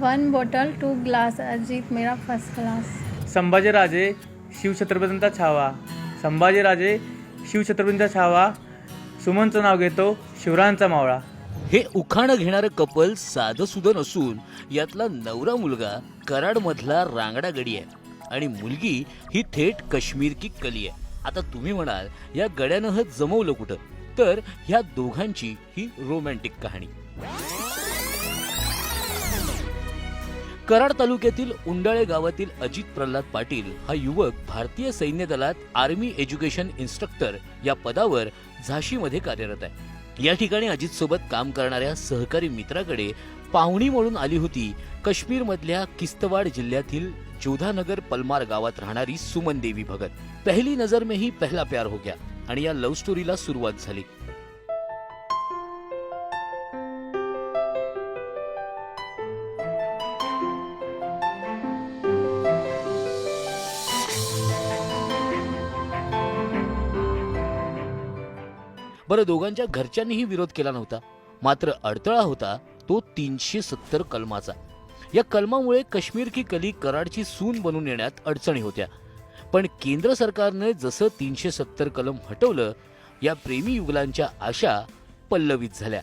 One bottle two glass Ajit मेरा first class Sambhajiraje शिवछत्रपतींचा छावा. संभाजीराजे शिवछत्रपतींचा छावा. सुमनचं नाव घेतो शिवरायांचा मावळा. हे उखाणं घेणारं कपल साधं सुधं नसून यातला नवरा मुलगा कराडमधला रांगडा गडी आहे. आणि मुलगी ही थेट काश्मीर की कली आहे. आता तुम्ही म्हणाल या गड्यानं जमवलं कुठं? तर ह्या दोघांची ही रोमॅन्टिक कहाणी. कराड तालुक्यातील उंडाळे गावातील अजित प्रल्हाद पाटील हा युवक भारतीय सैन्य दलात आर्मी एज्युकेशन इन्स्ट्रक्टर या पदावर झाशीमध्ये कार्यरत आहे. या ठिकाणी अजित सोबत काम करणाऱ्या सहकारी मित्राकडे पाहुणी म्हणून आली होती. काश्मीर मधल्या किस्तवाड जिल्ह्यातील जोधानगर पलमार गावात राहणारी सुमन देवी भगत. पहली नजर में ही पहला प्यार हो गया आणि या लव्ह स्टोरीला सुरुवात झाली. बरं दोघांच्या घरच्यांनीही विरोध केला नव्हता. मात्र अडथळा होता तो तीनशे सत्तर कलमाचा. या कलमामुळे काश्मीर की कली कराडची सून बनून येण्यात अडचणी होत्या. पण केंद्र सरकारने जसं तीनशे सत्तर कलम हटवलं या प्रेमी युगलांच्या आशा पल्लवित झाल्या.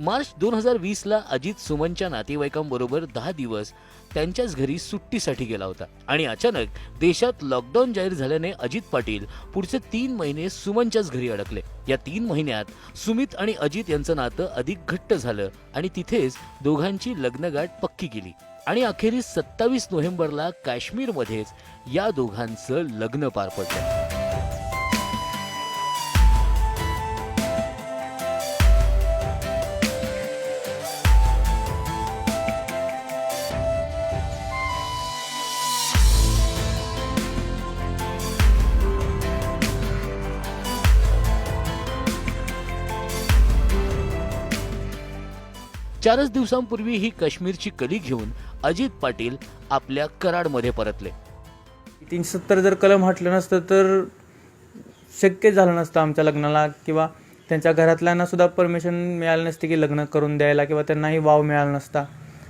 मार्च दोन हजार वीसला अजित सुमनच्या नातेवाईकांबरोबर दहा दिवस त्यांच्याच घरी सुट्टीसाठी गेला होता. आणि अचानक देशात लॉकडाऊन जाहीर झाल्याने अजित पाटील पुढचे तीन महिने सुमनच्याच घरी अडकले. या तीन महिन्यात सुमित आणि अजित यांचं नातं अधिक घट्ट झालं आणि तिथेच दोघांची लग्नगाठ पक्की केली. आणि अखेरीस सत्तावीस नोव्हेंबरला काश्मीरमध्येच या दोघांचं लग्न पार पडलं. चारच दिवसांपूर्वी ही काश्मीरची कली घेऊन अजित पाटील आपल्या कराडमध्ये परतले. तीनशे सत्तर जर कलम हटलं नसतं तर शक्य झालं नसतं आमच्या लग्नाला किंवा त्यांच्या घरातल्यांना सुद्धा परमिशन मिळालं नसते की लग्न करून द्यायला किंवा त्यांनाही वाव मिळाला नसता.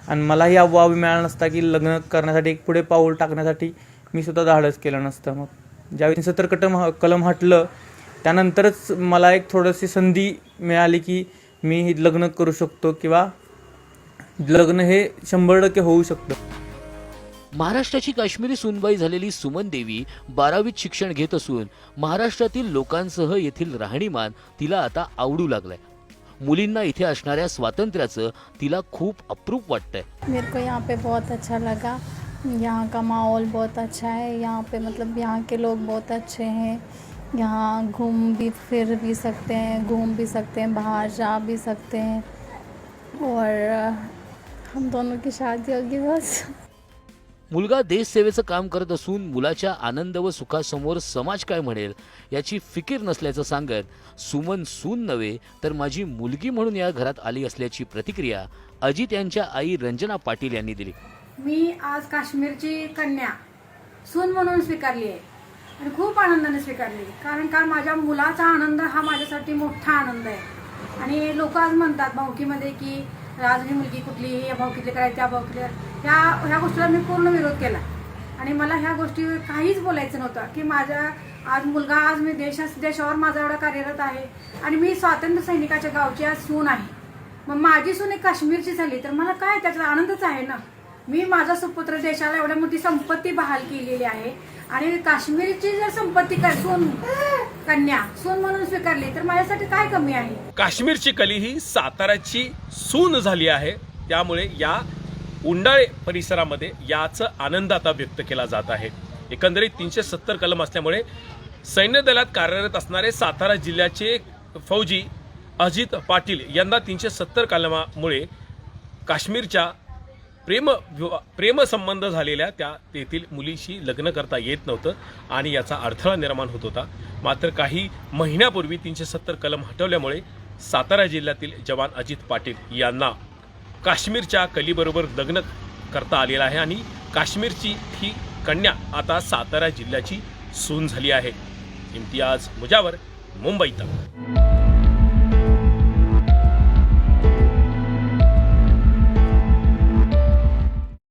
आणि मलाही हा वाव मिळाला नसता की लग्न करण्यासाठी एक पुढे पाऊल टाकण्यासाठी मी सुद्धा धाडस केलं नसतं. मग ज्यावेळी सत्तर कटम कलम हटलं त्यानंतरच मला एक थोडीशी संधी मिळाली की मी ही लग्न करू शकतो किंवा लग्न हे शंभर टक्के होऊ शकतं. महाराष्ट्राची काश्मीरी सुनबाई झालेली सुमन देवी बारावीत शिक्षण घेत असून महाराष्ट्रातील लोकांसह येथील राहणीमान तिला आता आवडू लागलाय. मुलींना इथे असणाऱ्या स्वातंत्र्याचं तिला खूप अप्रूप वाटतंय. मेरे को यहाँ पे बहुत अच्छा लगा. यहाँ का माहौल बहुत अच्छा है. यहाँ पे मतलब यहाँ के लोग बहुत अच्छे हैं. यहाँ घूम भी फिर भी सकते हैं घूम भी सकते हैं बाहर जा भी सकते हैं. और हम दोनों की शादी होगी बस। मुलगा देशसेवेचं काम करत असून मुलाच्या आनंद व सुखासमोर समाज काय म्हणेल याची फिकीर नसल्याचं सांगत सुमन सून नव्हे तर माझी मुलगी म्हणून या घरात आली असल्याची प्रतिक्रिया अजित यांच्या आई रंजना पाटील यांनी दिली. मी आज काश्मीरची कन्या सून म्हणून स्वीकारली आहे आणि खूप आनंदाने स्वीकारली कारण का माझ्या मुलाचा आनंद हा माझ्यासाठी मोठा आनंद आहे. आणि लोक आज म्हणतात भाऊकीमध्ये की आज मुलगी कुठली या भाऊकीतली करायचे त्या भाऊकीतली ह्या ह्या गोष्टीला मी पूर्ण विरोध केला. आणि मला ह्या गोष्टी काहीच बोलायचं नव्हतं की माझ्या आज मुलगा आज मी देशा देशावर माझा एवढा कार्यरत आहे आणि मी स्वातंत्र्य सैनिकाच्या गावची आज सून आहे. मग माझी सून एक काश्मीरची झाली तर मला काय त्याचा आनंदच आहे ना? मी माझा सुपुत्र देशाला एवढ्या मोठी संपत्ती बहाल केलेली आहे. आणि काश्मीरची जर संपत्ती काय सोन कन्या सोन म्हणून स्वीकारली तर माझ्यासाठी काय कमी आहे? काश्मीरची कली ही साताऱ्याची सून झाली आहे. त्यामुळे या उंडाळे परिसरामध्ये याचा आनंद आता व्यक्त केला जात आहे. एकंदरीत तीनशे सत्तर कलम असल्यामुळे सैन्य दलात कार्यरत असणारे सातारा जिल्ह्याचे फौजी अजित पाटील यांना तीनशे सत्तर कलमामुळे काश्मीरच्या प्रेम प्रेमसंबंध झालेल्या त्या तेथील मुलीशी लग्न करता येत नव्हतं आणि याचा अडथळा निर्माण होत होता. मात्र काही महिन्यापूर्वी तीनशे सत्तर कलम हटवल्यामुळे सातारा जिल्ह्यातील जवान अजित पाटील यांना काश्मीरच्या कलीबरोबर लग्न करता आलेलं आहे आणि काश्मीरची ही कन्या आता सातारा जिल्ह्याची सून झाली आहे. इम्तियाज मुजावर मुंबईत